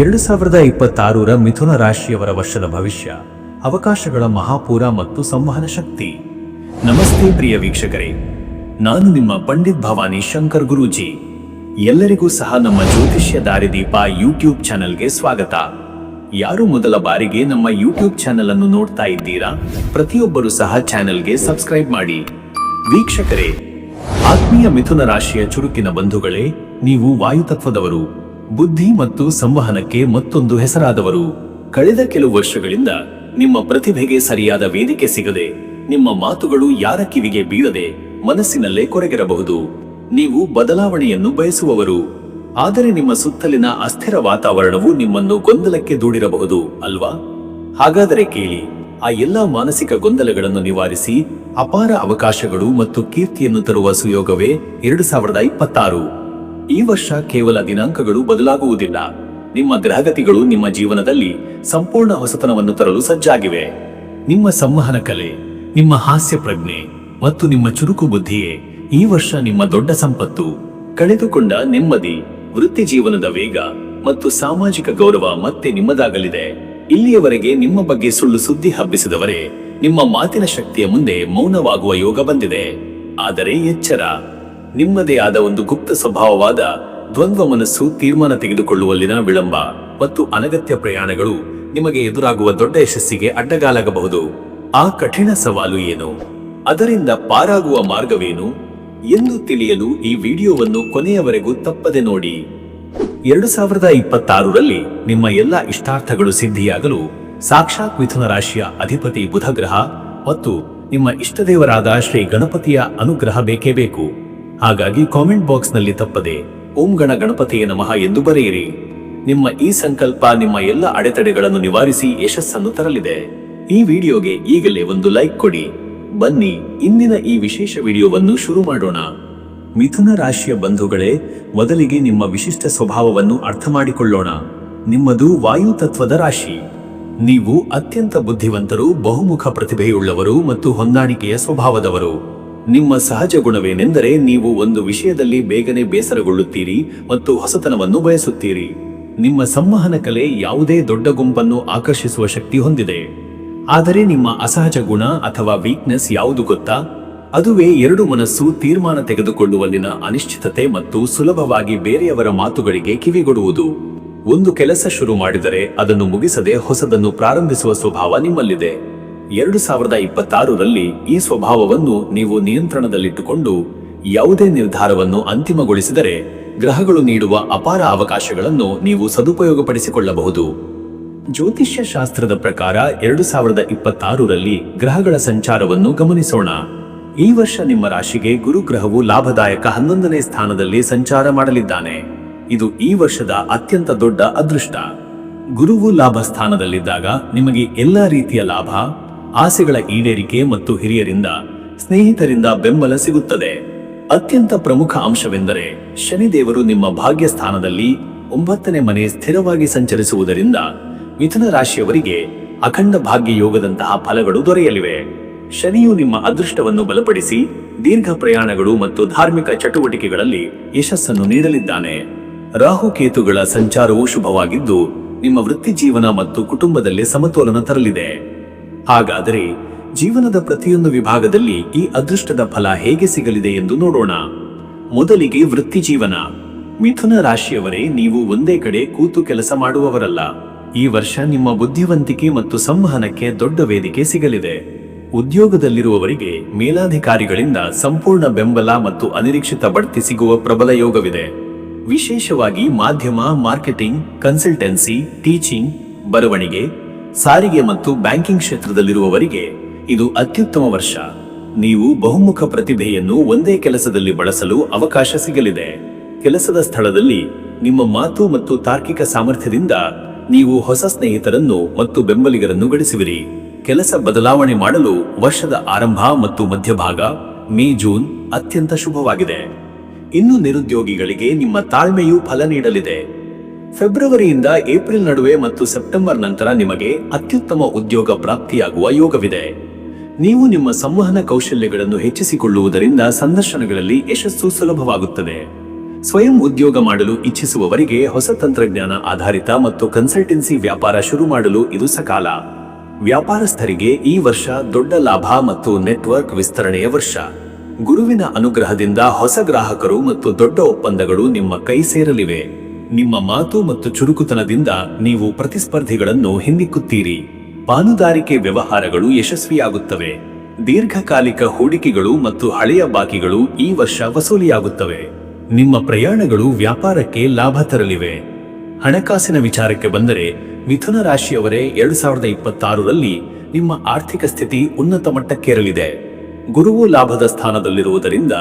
ಎರಡು ಸಾವಿರದ ಇಪ್ಪತ್ತಾರರ ಮಿಥುನ ರಾಶಿಯವರ ವರ್ಷದ ಭವಿಷ್ಯ, ಅವಕಾಶಗಳ ಮಹಾಪೂರ ಮತ್ತು ಸಂವಹನ ಶಕ್ತಿ. ನಮಸ್ತೆ ಪ್ರಿಯ ವೀಕ್ಷಕರೇ, ನಾನು ನಿಮ್ಮ ಪಂಡಿತ್ ಭವಾನಿ ಶಂಕರ್ ಗುರೂಜಿ. ಎಲ್ಲರಿಗೂ ಸಹ ನಮ್ಮ ಜ್ಯೋತಿಷ್ಯ ದಾರಿದೀಪ ಯೂಟ್ಯೂಬ್ ಚಾನೆಲ್ಗೆ ಸ್ವಾಗತ. ಯಾರು ಮೊದಲ ಬಾರಿಗೆ ನಮ್ಮ ಯೂಟ್ಯೂಬ್ ಚಾನೆಲ್ ಅನ್ನು ನೋಡ್ತಾ ಇದ್ದೀರಾ, ಪ್ರತಿಯೊಬ್ಬರು ಸಹ ಚಾನೆಲ್ಗೆ ಸಬ್ಸ್ಕ್ರೈಬ್ ಮಾಡಿ. ವೀಕ್ಷಕರೇ, ಆತ್ಮೀಯ ಮಿಥುನ ರಾಶಿಯ ಚುರುಕಿನ ಬಂಧುಗಳೇ, ನೀವು ವಾಯುತತ್ವದವರು. ಬುದ್ಧಿ ಮತ್ತು ಸಂವಹನಕ್ಕೆ ಮತ್ತೊಂದು ಹೆಸರಾದವರು. ಕಳೆದ ಕೆಲವು ವರ್ಷಗಳಿಂದ ನಿಮ್ಮ ಪ್ರತಿಭೆಗೆ ಸರಿಯಾದ ವೇದಿಕೆ ಸಿಗದೆ, ನಿಮ್ಮ ಮಾತುಗಳು ಯಾರ ಕಿವಿಗೆ ಬೀಳದೆ ಮನಸ್ಸಿನಲ್ಲೇ ಕೊರಗಿರಬಹುದು. ನೀವು ಬದಲಾವಣೆಯನ್ನು ಬಯಸುವವರು. ಆದರೆ ನಿಮ್ಮ ಸುತ್ತಲಿನ ಅಸ್ಥಿರ ವಾತಾವರಣವು ನಿಮ್ಮನ್ನು ಗೊಂದಲಕ್ಕೆ ದೂಡಿರಬಹುದು, ಅಲ್ವಾ? ಹಾಗಾದರೆ ಕೇಳಿ, ಆ ಎಲ್ಲಾ ಮಾನಸಿಕ ಗೊಂದಲಗಳನ್ನು ನಿವಾರಿಸಿ ಅಪಾರ ಅವಕಾಶಗಳು ಮತ್ತು ಕೀರ್ತಿಯನ್ನು ತರುವ ಸುಯೋಗವೇ ಎರಡು ಸಾವಿರದ ಇಪ್ಪತ್ತಾರು. ಈ ವರ್ಷ ಕೇವಲ ದಿನಾಂಕಗಳು ಬದಲಾಗುವುದಿಲ್ಲ. ನಿಮ್ಮ ಗ್ರಹಗತಿಗಳು ನಿಮ್ಮ ಜೀವನದಲ್ಲಿ ಸಂಪೂರ್ಣ ಹೊಸತನವನ್ನು ತರಲು ಸಜ್ಜಾಗಿವೆ. ನಿಮ್ಮ ಸಂವಹನ ಕಲೆ, ನಿಮ್ಮ ಹಾಸ್ಯ ಪ್ರಜ್ಞೆ ಮತ್ತು ನಿಮ್ಮ ಚುರುಕು ಬುದ್ಧಿಯೇ ಈ ವರ್ಷ ನಿಮ್ಮ ದೊಡ್ಡ ಸಂಪತ್ತು. ಕಳೆದುಕೊಂಡ ನೆಮ್ಮದಿ, ವೃತ್ತಿ ಜೀವನದ ವೇಗ ಮತ್ತು ಸಾಮಾಜಿಕ ಗೌರವ ಮತ್ತೆ ನಿಮ್ಮದಾಗಲಿದೆ. ಇಲ್ಲಿಯವರೆಗೆ ನಿಮ್ಮ ಬಗ್ಗೆ ಸುಳ್ಳು ಸುದ್ದಿ ಹಬ್ಬಿಸಿದವರೇ ನಿಮ್ಮ ಮಾತಿನ ಶಕ್ತಿಯ ಮುಂದೆ ಮೌನವಾಗುವ ಯೋಗ ಬಂದಿದೆ. ಆದರೆ ಎಚ್ಚರ. ನಿಮ್ಮದೇ ಆದ ಒಂದು ಗುಪ್ತ ಸ್ವಭಾವವಾದ ದ್ವಂದ್ವ ಮನಸ್ಸು ತೀರ್ಮಾನ ತೆಗೆದುಕೊಳ್ಳುವಲ್ಲಿನ ವಿಳಂಬ ಮತ್ತು ಅನಗತ್ಯ ಪ್ರಯಾಣಗಳು ನಿಮಗೆ ಎದುರಾಗುವ ದೊಡ್ಡ ಯಶಸ್ಸಿಗೆ ಅಡ್ಡಗಾಲಾಗಬಹುದು. ಆ ಕಠಿಣ ಸವಾಲು ಏನು? ಅದರಿಂದ ಪಾರಾಗುವ ಮಾರ್ಗವೇನು? ಎಂದು ತಿಳಿಯಲು ಈ ವಿಡಿಯೋವನ್ನು ಕೊನೆಯವರೆಗೂ ತಪ್ಪದೆ ನೋಡಿ. ಎರಡು ಸಾವಿರದ ಇಪ್ಪತ್ತಾರರಲ್ಲಿ ನಿಮ್ಮ ಎಲ್ಲ ಇಷ್ಟಾರ್ಥಗಳು ಸಿದ್ಧಿಯಾಗಲು ಸಾಕ್ಷಾತ್ ಮಿಥುನ ರಾಶಿಯ ಅಧಿಪತಿ ಬುಧಗ್ರಹ ಮತ್ತು ನಿಮ್ಮ ಇಷ್ಟದೇವರಾದ ಶ್ರೀ ಗಣಪತಿಯ ಅನುಗ್ರಹ ಬೇಕೇ ಬೇಕು. ಹಾಗಾಗಿ ಕಾಮೆಂಟ್ ಬಾಕ್ಸ್ನಲ್ಲಿ ತಪ್ಪದೆ ಓಂ ಗಣ ಗಣಪತಿಯ ನಮಃ ಎಂದು ಬರೆಯಿರಿ. ನಿಮ್ಮ ಈ ಸಂಕಲ್ಪ ನಿಮ್ಮ ಎಲ್ಲ ಅಡೆತಡೆಗಳನ್ನು ನಿವಾರಿಸಿ ಯಶಸ್ಸನ್ನು ತರಲಿದೆ. ಈ ವಿಡಿಯೋಗೆ ಈಗಲೇ ಒಂದು ಲೈಕ್ ಕೊಡಿ. ಬನ್ನಿ, ಇಂದಿನ ಈ ವಿಶೇಷ ವಿಡಿಯೋವನ್ನು ಶುರು ಮಾಡೋಣ. ಮಿಥುನ ರಾಶಿಯ ಬಂಧುಗಳೇ, ಮೊದಲಿಗೆ ನಿಮ್ಮ ವಿಶಿಷ್ಟ ಸ್ವಭಾವವನ್ನು ಅರ್ಥ ಮಾಡಿಕೊಳ್ಳೋಣ. ನಿಮ್ಮದು ವಾಯು ತತ್ವದ ರಾಶಿ. ನೀವು ಅತ್ಯಂತ ಬುದ್ಧಿವಂತರು, ಬಹುಮುಖ ಪ್ರತಿಭೆಯುಳ್ಳವರು ಮತ್ತು ಹೊಂದಾಣಿಕೆಯ ಸ್ವಭಾವದವರು. ನಿಮ್ಮ ಸಹಜ ಗುಣವೇನೆಂದರೆ ನೀವು ಒಂದು ವಿಷಯದಲ್ಲಿ ಬೇಗನೆ ಬೇಸರಗೊಳ್ಳುತ್ತೀರಿ ಮತ್ತು ಹೊಸತನವನ್ನು ಬಯಸುತ್ತೀರಿ. ನಿಮ್ಮ ಸಂವಹನ ಕಲೆ ಯಾವುದೇ ದೊಡ್ಡ ಗುಂಪನ್ನು ಆಕರ್ಷಿಸುವ ಶಕ್ತಿ ಹೊಂದಿದೆ. ಆದರೆ ನಿಮ್ಮ ಅಸಹಜ ಗುಣ ಅಥವಾ ವೀಕ್ನೆಸ್ ಯಾವುದು ಗೊತ್ತಾ? ಅದುವೇ ಎರಡು ಮನಸ್ಸು ತೀರ್ಮಾನ ತೆಗೆದುಕೊಳ್ಳುವಲ್ಲಿನ ಅನಿಶ್ಚಿತತೆ ಮತ್ತು ಸುಲಭವಾಗಿ ಬೇರೆಯವರ ಮಾತುಗಳಿಗೆ ಕಿವಿಗೊಡುವುದು. ಒಂದು ಕೆಲಸ ಶುರು ಮಾಡಿದರೆ ಅದನ್ನು ಮುಗಿಸದೆ ಹೊಸದನ್ನು ಪ್ರಾರಂಭಿಸುವ ಸ್ವಭಾವ ನಿಮ್ಮಲ್ಲಿದೆ. ಎರಡು ಸಾವಿರದ ಇಪ್ಪತ್ತಾರರಲ್ಲಿ ಈ ಸ್ವಭಾವವನ್ನು ನೀವು ನಿಯಂತ್ರಣದಲ್ಲಿಟ್ಟುಕೊಂಡು ಯಾವುದೇ ನಿರ್ಧಾರವನ್ನು ಅಂತಿಮಗೊಳಿಸಿದರೆ ಗ್ರಹಗಳು ನೀಡುವ ಅಪಾರ ಅವಕಾಶಗಳನ್ನು ನೀವು ಸದುಪಯೋಗಪಡಿಸಿಕೊಳ್ಳಬಹುದು. ಜ್ಯೋತಿಷ್ಯ ಶಾಸ್ತ್ರದ ಪ್ರಕಾರ ಎರಡು ಸಾವಿರದ ಇಪ್ಪತ್ತಾರರಲ್ಲಿ ಗ್ರಹಗಳ ಸಂಚಾರವನ್ನು ಗಮನಿಸೋಣ. ಈ ವರ್ಷ ನಿಮ್ಮ ರಾಶಿಗೆ ಗುರು ಗ್ರಹವು ಲಾಭದಾಯಕ ಹನ್ನೊಂದನೇ ಸ್ಥಾನದಲ್ಲಿ ಸಂಚಾರ ಮಾಡಲಿದ್ದಾನೆ. ಇದು ಈ ವರ್ಷದ ಅತ್ಯಂತ ದೊಡ್ಡ ಅದೃಷ್ಟ. ಗುರುವು ಲಾಭ ಸ್ಥಾನದಲ್ಲಿದ್ದಾಗ ನಿಮಗೆ ಎಲ್ಲಾ ರೀತಿಯ ಲಾಭ ಆಸೆಗಳ ಈಡೇರಿಕೆ ಮತ್ತು ಹಿರಿಯರಿಂದ, ಸ್ನೇಹಿತರಿಂದ ಬೆಂಬಲ ಸಿಗುತ್ತದೆ. ಅತ್ಯಂತ ಪ್ರಮುಖ ಅಂಶವೆಂದರೆ, ಶನಿದೇವರು ನಿಮ್ಮ ಭಾಗ್ಯ ಸ್ಥಾನದಲ್ಲಿ ಒಂಬತ್ತನೇ ಮನೆ ಸ್ಥಿರವಾಗಿ ಸಂಚರಿಸುವುದರಿಂದ ಮಿಥುನ ರಾಶಿಯವರಿಗೆ ಅಖಂಡ ಭಾಗ್ಯ ಯೋಗದಂತಹ ಫಲಗಳು ದೊರೆಯಲಿವೆ. ಶನಿಯು ನಿಮ್ಮ ಅದೃಷ್ಟವನ್ನು ಬಲಪಡಿಸಿ, ದೀರ್ಘ ಪ್ರಯಾಣಗಳು ಮತ್ತು ಧಾರ್ಮಿಕ ಚಟುವಟಿಕೆಗಳಲ್ಲಿ ಯಶಸ್ಸನ್ನು ನೀಡಲಿದ್ದಾನೆ. ರಾಹುಕೇತುಗಳ ಸಂಚಾರವು ಶುಭವಾಗಿದ್ದು, ನಿಮ್ಮ ವೃತ್ತಿ ಜೀವನ ಮತ್ತು ಕುಟುಂಬದಲ್ಲಿ ಸಮತೋಲನ ತರಲಿದೆ. ಹಾಗಾದರೆ ಜೀವನದ ಪ್ರತಿಯೊಂದು ವಿಭಾಗದಲ್ಲಿ ಈ ಅದೃಷ್ಟದ ಫಲ ಹೇಗೆ ಸಿಗಲಿದೆ ಎಂದು ನೋಡೋಣ. ಮೊದಲಿಗೆ ವೃತ್ತಿ ಜೀವನ. ಮಿಥುನ ರಾಶಿಯವರೇ, ನೀವು ಒಂದೇ ಕಡೆ ಕೂತು ಕೆಲಸ ಮಾಡುವವರಲ್ಲ. ಈ ವರ್ಷ ನಿಮ್ಮ ಬುದ್ಧಿವಂತಿಕೆ ಮತ್ತು ಸಂವಹನಕ್ಕೆ ದೊಡ್ಡ ವೇದಿಕೆ ಸಿಗಲಿದೆ. ಉದ್ಯೋಗದಲ್ಲಿರುವವರಿಗೆ ಮೇಲಾಧಿಕಾರಿಗಳಿಂದ ಸಂಪೂರ್ಣ ಬೆಂಬಲ ಮತ್ತು ಅನಿರೀಕ್ಷಿತ ಬಡ್ತಿ ಸಿಗುವ ಪ್ರಬಲ ಯೋಗವಿದೆ. ವಿಶೇಷವಾಗಿ ಮಾಧ್ಯಮ, ಮಾರ್ಕೆಟಿಂಗ್, ಕನ್ಸಲ್ಟೆನ್ಸಿ, ಟೀಚಿಂಗ್, ಬರವಣಿಗೆ ಸಾರಿಗೆ ಮತ್ತು ಬ್ಯಾಂಕಿಂಗ್ ಕ್ಷೇತ್ರದಲ್ಲಿರುವವರಿಗೆ ಇದು ಅತ್ಯುತ್ತಮ ವರ್ಷ. ನೀವು ಬಹುಮುಖ ಪ್ರತಿಭೆಯನ್ನು ಒಂದೇ ಕೆಲಸದಲ್ಲಿ ಬಳಸಲು ಅವಕಾಶ ಸಿಗಲಿದೆ. ಕೆಲಸದ ಸ್ಥಳದಲ್ಲಿ ನಿಮ್ಮ ಮಾತು ಮತ್ತು ತಾರ್ಕಿಕ ಸಾಮರ್ಥ್ಯದಿಂದ ನೀವು ಹೊಸ ಸ್ನೇಹಿತರನ್ನು ಮತ್ತು ಬೆಂಬಲಿಗರನ್ನು ಗಳಿಸುವಿರಿ. ಕೆಲಸ ಬದಲಾವಣೆ ಮಾಡಲು ವರ್ಷದ ಆರಂಭ ಮತ್ತು ಮಧ್ಯಭಾಗ ಮೇ, ಜೂನ್ ಅತ್ಯಂತ ಶುಭವಾಗಿದೆ. ಇನ್ನು ನಿರುದ್ಯೋಗಿಗಳಿಗೆ ನಿಮ್ಮ ತಾಳ್ಮೆಯು ಫಲ ನೀಡಲಿದೆ. ಫೆಬ್ರವರಿಯಿಂದ ಏಪ್ರಿಲ್ ನಡುವೆ ಮತ್ತು ಸೆಪ್ಟೆಂಬರ್ ನಂತರ ನಿಮಗೆ ಅತ್ಯುತ್ತಮ ಉದ್ಯೋಗ ಪ್ರಾಪ್ತಿಯಾಗುವ ಯೋಗವಿದೆ. ನೀವು ನಿಮ್ಮ ಸಂವಹನ ಕೌಶಲ್ಯಗಳನ್ನು ಹೆಚ್ಚಿಸಿಕೊಳ್ಳುವುದರಿಂದ ಸಂದರ್ಶನಗಳಲ್ಲಿ ಯಶಸ್ಸು ಸುಲಭವಾಗುತ್ತದೆ. ಸ್ವಯಂ ಉದ್ಯೋಗ ಮಾಡಲು ಇಚ್ಛಿಸುವವರಿಗೆ ಹೊಸ ತಂತ್ರಜ್ಞಾನ ಆಧಾರಿತ ಮತ್ತು ಕನ್ಸಲ್ಟೆನ್ಸಿ ವ್ಯಾಪಾರ ಶುರು ಮಾಡಲು ಇದು ಸಕಾಲ. ವ್ಯಾಪಾರಸ್ಥರಿಗೆ ಈ ವರ್ಷ ದೊಡ್ಡ ಲಾಭ ಮತ್ತು ನೆಟ್ವರ್ಕ್ ವಿಸ್ತರಣೆಯ ವರ್ಷ. ಗುರುವಿನ ಅನುಗ್ರಹದಿಂದ ಹೊಸ ಗ್ರಾಹಕರು ಮತ್ತು ದೊಡ್ಡ ಒಪ್ಪಂದಗಳು ನಿಮ್ಮ ಕೈ ಸೇರಲಿವೆ. ನಿಮ್ಮ ಮಾತು ಮತ್ತು ಚುರುಕುತನದಿಂದ ನೀವು ಪ್ರತಿಸ್ಪರ್ಧಿಗಳನ್ನು ಹಿಂದಿಕ್ಕುತ್ತೀರಿ. ಪಾಲುದಾರಿಕೆ ವ್ಯವಹಾರಗಳು ಯಶಸ್ವಿಯಾಗುತ್ತವೆ. ದೀರ್ಘಕಾಲಿಕ ಹೂಡಿಕೆಗಳು ಮತ್ತು ಹಳೆಯ ಬಾಕಿಗಳು ಈ ವರ್ಷ ವಸೂಲಿಯಾಗುತ್ತವೆ. ನಿಮ್ಮ ಪ್ರಯಾಣಗಳು ವ್ಯಾಪಾರಕ್ಕೆ ಲಾಭ ತರಲಿವೆ. ಹಣಕಾಸಿನ ವಿಚಾರಕ್ಕೆ ಬಂದರೆ ಮಿಥುನ ರಾಶಿಯವರೇ ಎರಡು ಸಾವಿರದ ಇಪ್ಪತ್ತಾರರಲ್ಲಿ ನಿಮ್ಮ ಆರ್ಥಿಕ ಸ್ಥಿತಿ ಉನ್ನತ ಮಟ್ಟಕ್ಕೇರಲಿದೆ. ಗುರುವು ಲಾಭದ ಸ್ಥಾನದಲ್ಲಿರುವುದರಿಂದ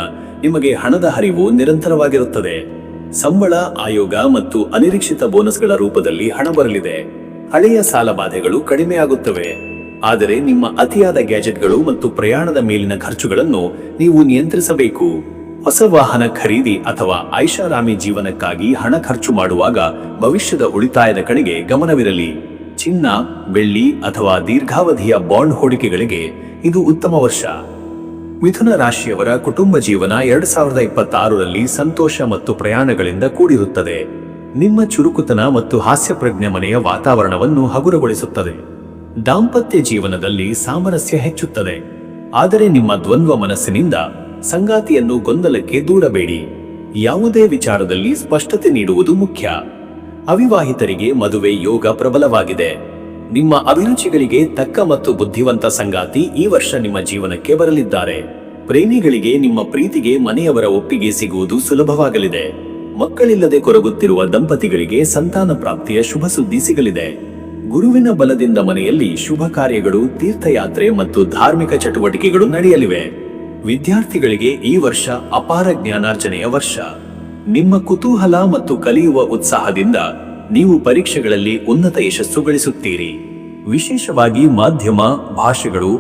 ನಿಮಗೆ ಹಣದ ಹರಿವು ನಿರಂತರವಾಗಿರುತ್ತದೆ. ಸಂಬಳ, ಆಯೋಗ ಮತ್ತು ಅನಿರೀಕ್ಷಿತ ಬೋನಸ್ಗಳ ರೂಪದಲ್ಲಿ ಹಣ ಬರಲಿದೆ. ಹಳೆಯ ಸಾಲ ಬಾಧೆಗಳು ಕಡಿಮೆಯಾಗುತ್ತವೆ ಆದರೆ ನಿಮ್ಮ ಅತಿಯಾದ ಗ್ಯಾಜೆಟ್ಗಳು ಮತ್ತು ಪ್ರಯಾಣದ ಮೇಲಿನ ಖರ್ಚುಗಳನ್ನು ನೀವು ನಿಯಂತ್ರಿಸಬೇಕು. ಹೊಸ ವಾಹನ ಖರೀದಿ ಅಥವಾ ಐಷಾರಾಮಿ ಜೀವನಕ್ಕಾಗಿ ಹಣ ಖರ್ಚು ಮಾಡುವಾಗ ಭವಿಷ್ಯದ ಉಳಿತಾಯದ ಕಡೆಗೆ ಗಮನವಿರಲಿ. ಚಿನ್ನ, ಬೆಳ್ಳಿ ಅಥವಾ ದೀರ್ಘಾವಧಿಯ ಬಾಂಡ್ ಹೂಡಿಕೆಗಳಿಗೆ ಇದು ಉತ್ತಮ ವರ್ಷ. ಮಿಥುನ ರಾಶಿಯವರ ಕುಟುಂಬ ಜೀವನ ಎರಡ್ ಸಾವಿರದ ಇಪ್ಪತ್ತಾರರಲ್ಲಿ ಸಂತೋಷ ಮತ್ತು ಪ್ರಯಾಣಗಳಿಂದ ಕೂಡಿರುತ್ತದೆ. ನಿಮ್ಮ ಚುರುಕುತನ ಮತ್ತು ಹಾಸ್ಯ ಪ್ರಜ್ಞೆ ಮನೆಯ ವಾತಾವರಣವನ್ನು ಹಗುರಗೊಳಿಸುತ್ತದೆ. ದಾಂಪತ್ಯ ಜೀವನದಲ್ಲಿ ಸಾಮರಸ್ಯ ಹೆಚ್ಚುತ್ತದೆ. ಆದರೆ ನಿಮ್ಮ ದ್ವಂದ್ವ ಮನಸ್ಸಿನಿಂದ ಸಂಗಾತಿಯನ್ನು ಗೊಂದಲಕ್ಕೆ ದೂಡಬೇಡಿ. ಯಾವುದೇ ವಿಚಾರದಲ್ಲಿ ಸ್ಪಷ್ಟತೆ ನೀಡುವುದು ಮುಖ್ಯ. ಅವಿವಾಹಿತರಿಗೆ ಮದುವೆ ಯೋಗ ಪ್ರಬಲವಾಗಿದೆ. ನಿಮ್ಮ ಅಭಿರುಚಿಗಳಿಗೆ ತಕ್ಕ ಮತ್ತು ಬುದ್ಧಿವಂತ ಸಂಗಾತಿ ಈ ವರ್ಷ ನಿಮ್ಮ ಜೀವನಕ್ಕೆ ಬರಲಿದ್ದಾರೆ. ಪ್ರೇಮಿಗಳಿಗೆ ನಿಮ್ಮ ಪ್ರೀತಿಗೆ ಮನೆಯವರ ಒಪ್ಪಿಗೆ ಸಿಗುವುದು ಸುಲಭವಾಗಲಿದೆ. ಮಕ್ಕಳಿಲ್ಲದೆ ಕೊರಗುತ್ತಿರುವ ದಂಪತಿಗಳಿಗೆ ಸಂತಾನ ಪ್ರಾಪ್ತಿಯ ಶುಭ ಸುದ್ದಿ ಸಿಗಲಿದೆ. ಗುರುವಿನ ಬಲದಿಂದ ಮನೆಯಲ್ಲಿ ಶುಭ ಕಾರ್ಯಗಳು, ತೀರ್ಥಯಾತ್ರೆ ಮತ್ತು ಧಾರ್ಮಿಕ ಚಟುವಟಿಕೆಗಳು ನಡೆಯಲಿವೆ. ವಿದ್ಯಾರ್ಥಿಗಳಿಗೆ ಈ ವರ್ಷ ಅಪಾರ ಜ್ಞಾನಾರ್ಜನೆಯ ವರ್ಷ. ನಿಮ್ಮ ಕುತೂಹಲ ಮತ್ತು ಕಲಿಯುವ ಉತ್ಸಾಹದಿಂದ ನೀವು ಪರೀಕ್ಷೆಗಳಲ್ಲಿ ಉನ್ನತ ಯಶಸ್ಸು ಗಳಿಸುತ್ತೀರಿ ವಿಶೇಷವಾಗಿ ಮಾಧ್ಯಮ, ಭಾಷೆಗಳು,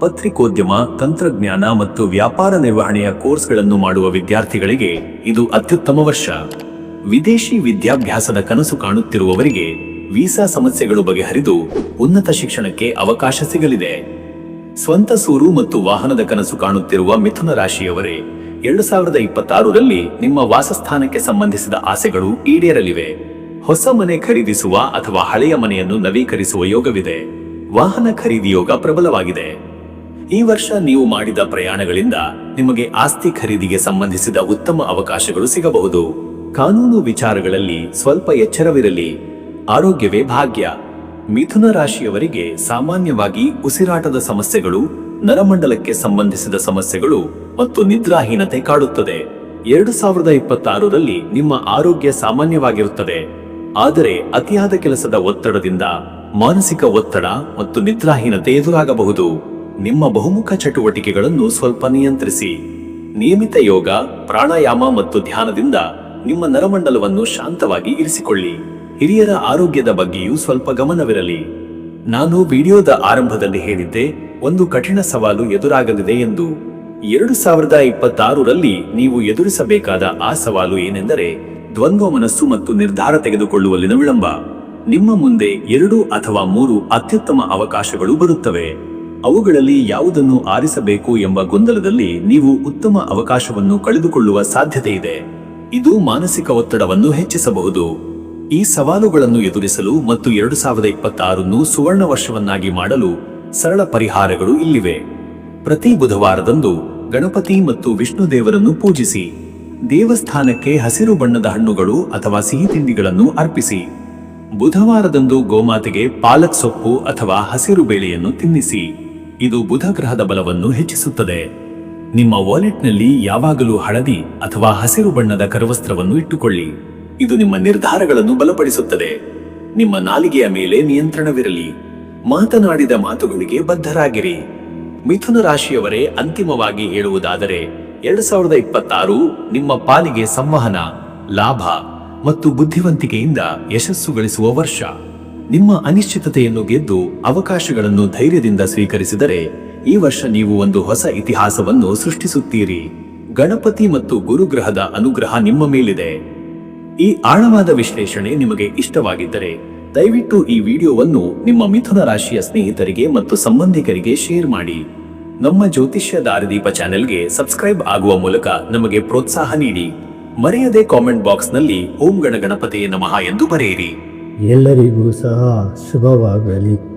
ಪತ್ರಿಕೋದ್ಯಮ, ತಂತ್ರಜ್ಞಾನ ಮತ್ತು ವ್ಯಾಪಾರ ನಿರ್ವಹಣೆಯ ಕೋರ್ಸ್ಗಳನ್ನು ಮಾಡುವ ವಿದ್ಯಾರ್ಥಿಗಳಿಗೆ ಇದು ಅತ್ಯುತ್ತಮ ವರ್ಷ. ವಿದೇಶಿ ವಿದ್ಯಾಭ್ಯಾಸದ ಕನಸು ಕಾಣುತ್ತಿರುವವರಿಗೆ ವೀಸಾ ಸಮಸ್ಯೆಗಳು ಬಗೆಹರಿದು ಉನ್ನತ ಶಿಕ್ಷಣಕ್ಕೆ ಅವಕಾಶ ಸಿಗಲಿದೆ. ಸ್ವಂತ ಸೂರು ಮತ್ತು ವಾಹನದ ಕನಸು ಕಾಣುತ್ತಿರುವ ಮಿಥುನ ರಾಶಿಯವರೇ, ಎರಡು ಸಾವಿರದ ಇಪ್ಪತ್ತಾರರಲ್ಲಿ ನಿಮ್ಮ ವಾಸಸ್ಥಾನಕ್ಕೆ ಸಂಬಂಧಿಸಿದ ಆಸೆಗಳು ಈಡೇರಲಿವೆ. ಹೊಸ ಮನೆ ಖರೀದಿಸುವ ಅಥವಾ ಹಳೆಯ ಮನೆಯನ್ನು ನವೀಕರಿಸುವ ಯೋಗವಿದೆ. ವಾಹನ ಖರೀದಿ ಯೋಗ ಪ್ರಬಲವಾಗಿದೆ. ಈ ವರ್ಷ ನೀವು ಮಾಡಿದ ಪ್ರಯಾಣಗಳಿಂದ ನಿಮಗೆ ಆಸ್ತಿ ಖರೀದಿಗೆ ಸಂಬಂಧಿಸಿದ ಉತ್ತಮ ಅವಕಾಶಗಳು ಸಿಗಬಹುದು. ಕಾನೂನು ವಿಚಾರಗಳಲ್ಲಿ ಸ್ವಲ್ಪ ಎಚ್ಚರವಿರಲಿ. ಆರೋಗ್ಯವೇ ಭಾಗ್ಯ. ಮಿಥುನ ರಾಶಿಯವರಿಗೆ ಸಾಮಾನ್ಯವಾಗಿ ಉಸಿರಾಟದ ಸಮಸ್ಯೆಗಳು, ನರಮಂಡಲಕ್ಕೆ ಸಂಬಂಧಿಸಿದ ಸಮಸ್ಯೆಗಳು ಮತ್ತು ನಿದ್ರಾಹೀನತೆ ಕಾಡುತ್ತದೆ. ಎರಡು ಸಾವಿರದ ಇಪ್ಪತ್ತಾರರಲ್ಲಿ ನಿಮ್ಮ ಆರೋಗ್ಯ ಸಾಮಾನ್ಯವಾಗಿರುತ್ತದೆ. ಆದರೆ ಅತಿಯಾದ ಕೆಲಸದ ಒತ್ತಡದಿಂದ ಮಾನಸಿಕ ಒತ್ತಡ ಮತ್ತು ನಿದ್ರಾಹೀನತೆ ಎದುರಾಗಬಹುದು. ನಿಮ್ಮ ಬಹುಮುಖ ಚಟುವಟಿಕೆಗಳನ್ನು ಸ್ವಲ್ಪ ನಿಯಂತ್ರಿಸಿ. ನಿಯಮಿತ ಯೋಗ, ಪ್ರಾಣಾಯಾಮ ಮತ್ತು ಧ್ಯಾನದಿಂದ ನಿಮ್ಮ ನರಮಂಡಲವನ್ನು ಶಾಂತವಾಗಿ ಇರಿಸಿಕೊಳ್ಳಿ. ಹಿರಿಯರ ಆರೋಗ್ಯದ ಬಗ್ಗೆಯೂ ಸ್ವಲ್ಪ ಗಮನವಿರಲಿ. ನಾನು ವಿಡಿಯೋದ ಆರಂಭದಲ್ಲಿ ಹೇಳಿದ್ದೆ, ಒಂದು ಕಠಿಣ ಸವಾಲು ಎದುರಾಗಲಿದೆ ಎಂದು. ಎರಡು ಸಾವಿರದ ಇಪ್ಪತ್ತಾರರಲ್ಲಿ ನೀವು ಎದುರಿಸಬೇಕಾದ ಆ ಸವಾಲು ಏನೆಂದರೆ ದ್ವಂದ್ವ ಮನಸ್ಸು ಮತ್ತು ನಿರ್ಧಾರ ತೆಗೆದುಕೊಳ್ಳುವಲ್ಲಿನ ವಿಳಂಬ. ನಿಮ್ಮ ಮುಂದೆ ಎರಡು ಅಥವಾ ಮೂರು ಅತ್ಯುತ್ತಮ ಅವಕಾಶಗಳು ಬರುತ್ತವೆ. ಅವುಗಳಲ್ಲಿ ಯಾವುದನ್ನು ಆರಿಸಬೇಕು ಎಂಬ ಗೊಂದಲದಲ್ಲಿ ನೀವು ಉತ್ತಮ ಅವಕಾಶವನ್ನು ಕಳೆದುಕೊಳ್ಳುವ ಸಾಧ್ಯತೆ ಇದೆ. ಇದು ಮಾನಸಿಕ ಒತ್ತಡವನ್ನು ಹೆಚ್ಚಿಸಬಹುದು. ಈ ಸವಾಲುಗಳನ್ನು ಎದುರಿಸಲು ಮತ್ತು ಎರಡು ಸಾವಿರದ ಇಪ್ಪತ್ತಾರನ್ನು ಸುವರ್ಣ ವರ್ಷವನ್ನಾಗಿ ಮಾಡಲು ಸರಳ ಪರಿಹಾರಗಳು ಇಲ್ಲಿವೆ. ಪ್ರತಿ ಬುಧವಾರದಂದು ಗಣಪತಿ ಮತ್ತು ವಿಷ್ಣು ದೇವರನ್ನು ಪೂಜಿಸಿ. ದೇವಸ್ಥಾನಕ್ಕೆ ಹಸಿರು ಬಣ್ಣದ ಹಣ್ಣುಗಳು ಅಥವಾ ಸಿಹಿ ತಿಂಡಿಗಳನ್ನು ಅರ್ಪಿಸಿ. ಬುಧವಾರದಂದು ಗೋಮಾತೆಗೆ ಪಾಲಕ್ ಸೊಪ್ಪು ಅಥವಾ ಹಸಿರು ಬೇಳೆಯನ್ನು ತಿನ್ನಿಸಿ. ಇದು ಬುಧ ಗ್ರಹದ ಬಲವನ್ನು ಹೆಚ್ಚಿಸುತ್ತದೆ. ನಿಮ್ಮ ವಾಲೆಟ್ನಲ್ಲಿ ಯಾವಾಗಲೂ ಹಳದಿ ಅಥವಾ ಹಸಿರು ಬಣ್ಣದ ಕರವಸ್ತ್ರವನ್ನು ಇಟ್ಟುಕೊಳ್ಳಿ. ಇದು ನಿಮ್ಮ ನಿರ್ಧಾರಗಳನ್ನು ಬಲಪಡಿಸುತ್ತದೆ. ನಿಮ್ಮ ನಾಲಿಗೆಯ ಮೇಲೆ ನಿಯಂತ್ರಣವಿರಲಿ. ಮಾತನಾಡಿದ ಮಾತುಗಳಿಗೆ ಬದ್ಧರಾಗಿರಿ. ಮಿಥುನ ರಾಶಿಯವರೇ ಅಂತಿಮವಾಗಿ ಹೇಳುವುದಾದರೆ ಎರಡು ಸಾವಿರದ ಇಪ್ಪತ್ತಾರು ನಿಮ್ಮ ಪಾಲಿಗೆ ಸಂವಹನ, ಲಾಭ ಮತ್ತು ಬುದ್ಧಿವಂತಿಕೆಯಿಂದ ಯಶಸ್ಸು ಗಳಿಸುವ ವರ್ಷ. ನಿಮ್ಮ ಅನಿಶ್ಚಿತತೆಯನ್ನು ಗೆದ್ದು ಅವಕಾಶಗಳನ್ನು ಧೈರ್ಯದಿಂದ ಸ್ವೀಕರಿಸಿದರೆ ಈ ವರ್ಷ ನೀವು ಒಂದು ಹೊಸ ಇತಿಹಾಸವನ್ನು ಸೃಷ್ಟಿಸುತ್ತೀರಿ. ಗಣಪತಿ ಮತ್ತು ಗುರುಗ್ರಹದ ಅನುಗ್ರಹ ನಿಮ್ಮ ಮೇಲಿದೆ. ಈ ಆಳವಾದ ವಿಶ್ಲೇಷಣೆ ನಿಮಗೆ ಇಷ್ಟವಾಗಿದ್ದರೆ ದಯವಿಟ್ಟು ಈ ವಿಡಿಯೋವನ್ನು ನಿಮ್ಮ ಮಿಥುನ ರಾಶಿಯ ಸ್ನೇಹಿತರಿಗೆ ಮತ್ತು ಸಂಬಂಧಿಕರಿಗೆ ಶೇರ್ ಮಾಡಿ. ನಮ್ಮ ಜ್ಯೋತಿಷ್ಯ ದಾರಿದೀಪ ಚಾನೆಲ್ಗೆ ಸಬ್ಸ್ಕ್ರೈಬ್ ಆಗುವ ಮೂಲಕ ನಮಗೆ ಪ್ರೋತ್ಸಾಹ ನೀಡಿ. ಮರೆಯದೆ ಕಾಮೆಂಟ್ ಬಾಕ್ಸ್ನಲ್ಲಿ ಓಂ ಗಣ ಗಣಪತಿಯ ನಮಃ ಎಂದು ಬರೆಯಿರಿ. ಎಲ್ಲರಿಗೂ ಸಹ ಶುಭವಾಗಲಿ.